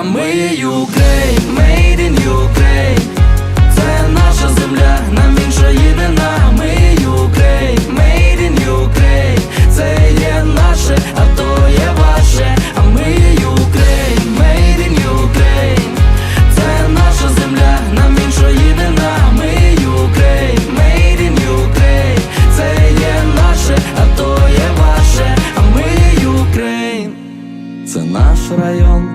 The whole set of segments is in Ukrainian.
а ми Ukraine, made in Ukraine. Це наша земля, нам інша єдина, ми Ukraine, made in Ukraine. Це є наше, а то є ваше, а ми Ukraine, made in Ukraine. Це наша земля, нам інша єдина, ми Ukraine, made in Ukraine. Це є наше, а то є ваше, а ми Ukraine Це наш район,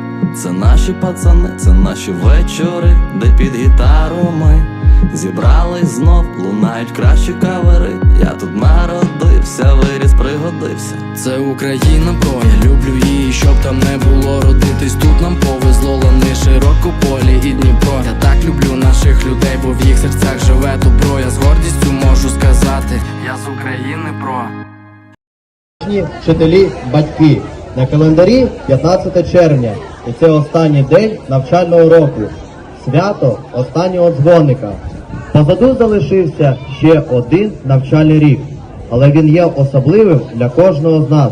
це наші пацани, це наші вечори, де під гітару ми зібрались знов, лунають кращі кавери. Я тут народився, виріс, пригодився. Це Україна, про я люблю її, щоб там не було родитись. Тут нам повезло лани широкополі і Дніпро. Я так люблю наших людей, бо в їх серцях живе добро. Я з гордістю можу сказати, я з України про. Вчителі, батьки. На календарі 15 червня, і це останній день навчального року. Свято останнього дзвоника. Позаду залишився ще один навчальний рік, але він є особливим для кожного з нас,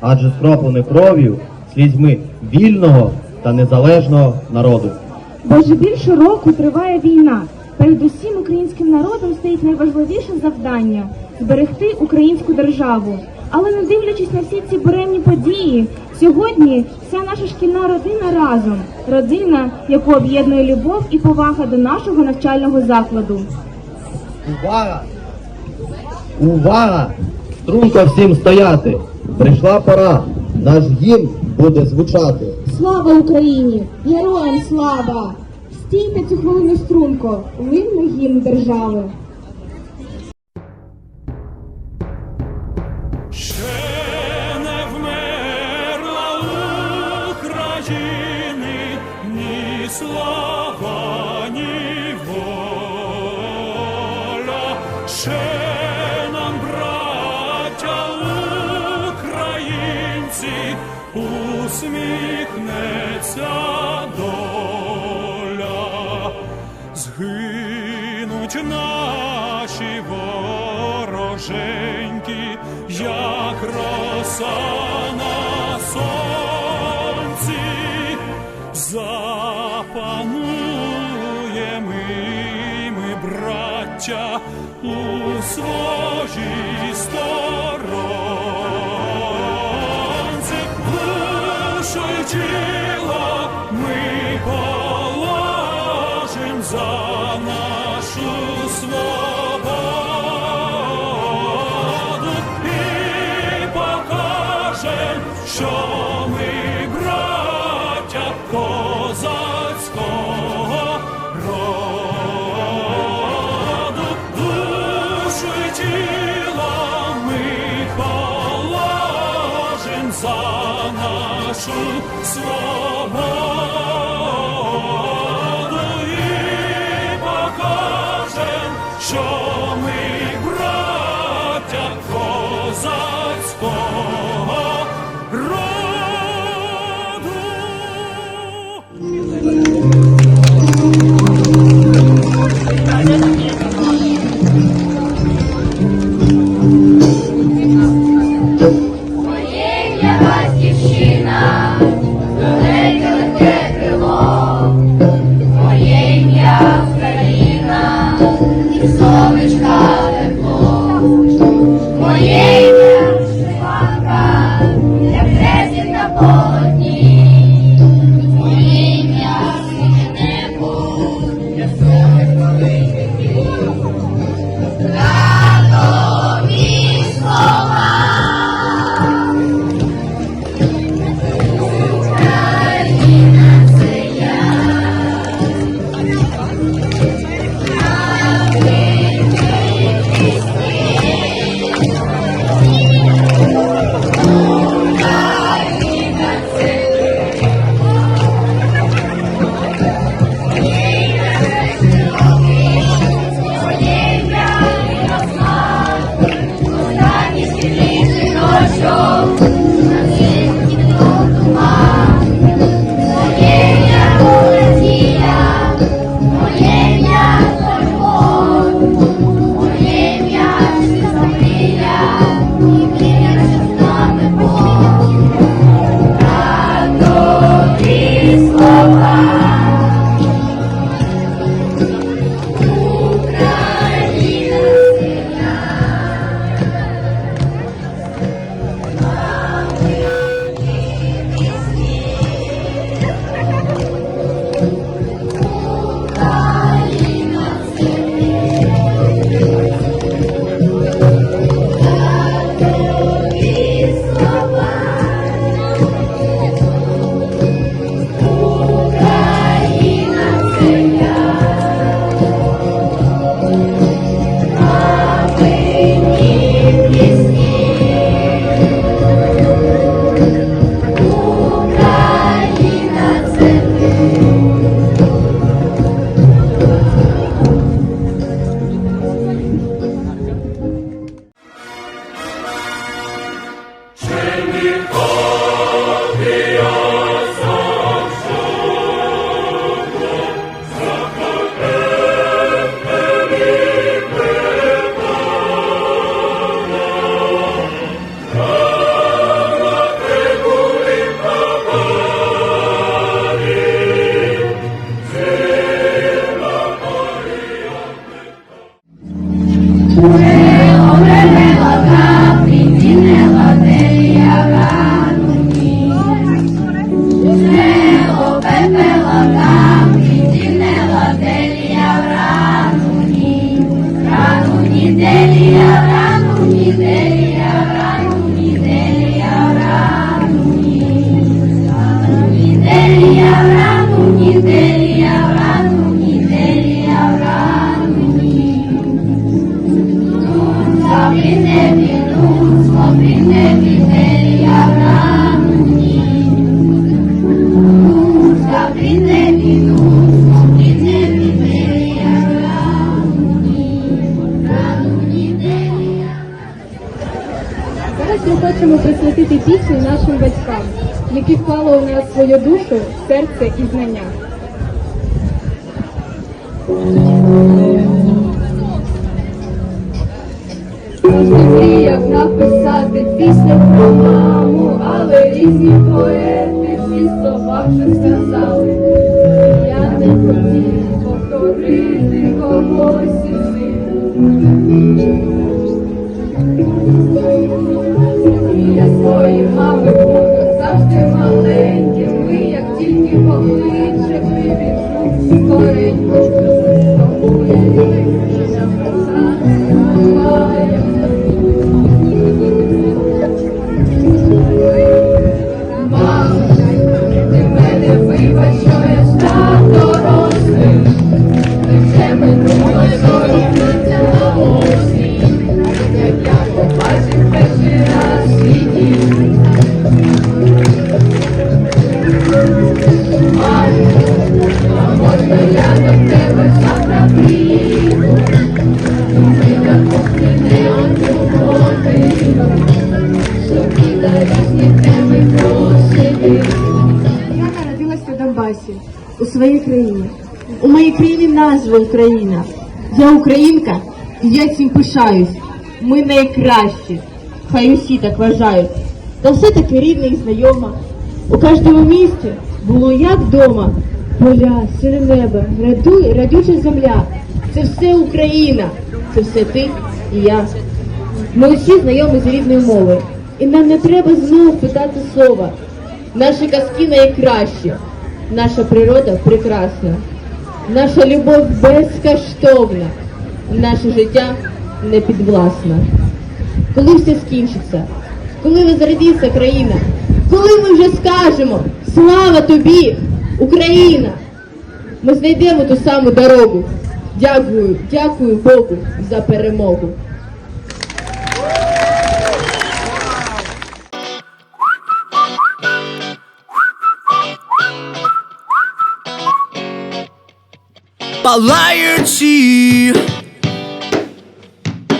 адже скроплений кров'ю, слізьми вільного та незалежного народу. Бо вже більше року триває війна. Перед усім українським народом стоїть найважливіше завдання зберегти українську державу. Але не дивлячись на всі ці буремні події, сьогодні вся наша шкільна родина разом. Родина, яку об'єднує любов і повага до нашого навчального закладу. Увага! Увага! Струнко всім стояти! Прийшла пора! Наш гімн буде звучати. Слава Україні! Героям слава! Стійте цю хвилину струнко, винний гімн держави. Згинуть наші вороженьки, як роса на сонці, запанує ми, ми, браття, у своїй сторонці, душу козацького роду, душу положим за нашу Church Зараз ми хочемо присвятити пісню нашим батькам, які вклали у свою душу, серце і знання. Пісню про маму, але різні поети всі слова вже сказали. Я не хотів повторити когось із них. Я своїй у своїй країні. У моїй країні назва Україна. Я українка, і я цим пишаюсь. Ми найкращі. Хай усі так вважають. Та все таки рідна і знайома. У кожному місті було як вдома. Поля, сине небо, раду, радюча земля. Це все Україна. Це все ти і я. Ми усі знайомі з рідною мовою. І нам не треба знову питати слова. Наші казки найкращі, наша природа прекрасна, наша любов безкоштовна, наше життя непідвласне. Коли все скінчиться, коли возродиться країна, коли ми вже скажемо Слава тобі, Україна! Ми знайдемо ту саму дорогу. Дякую, дякую Богу за перемогу. палаючи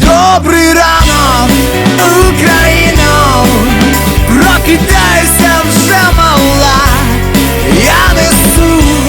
Добрий ранок, Україно, прокидайся вже мала, я несу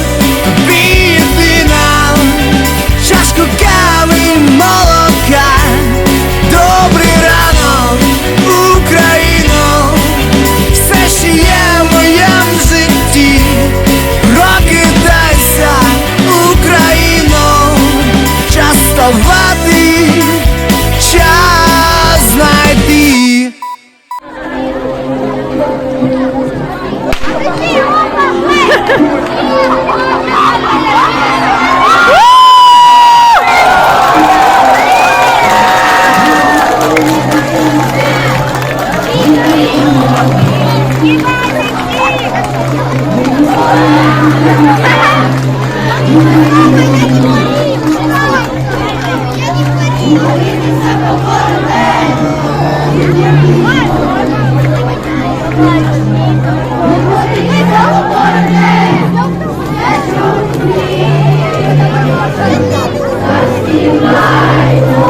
Співаймо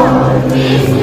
пісню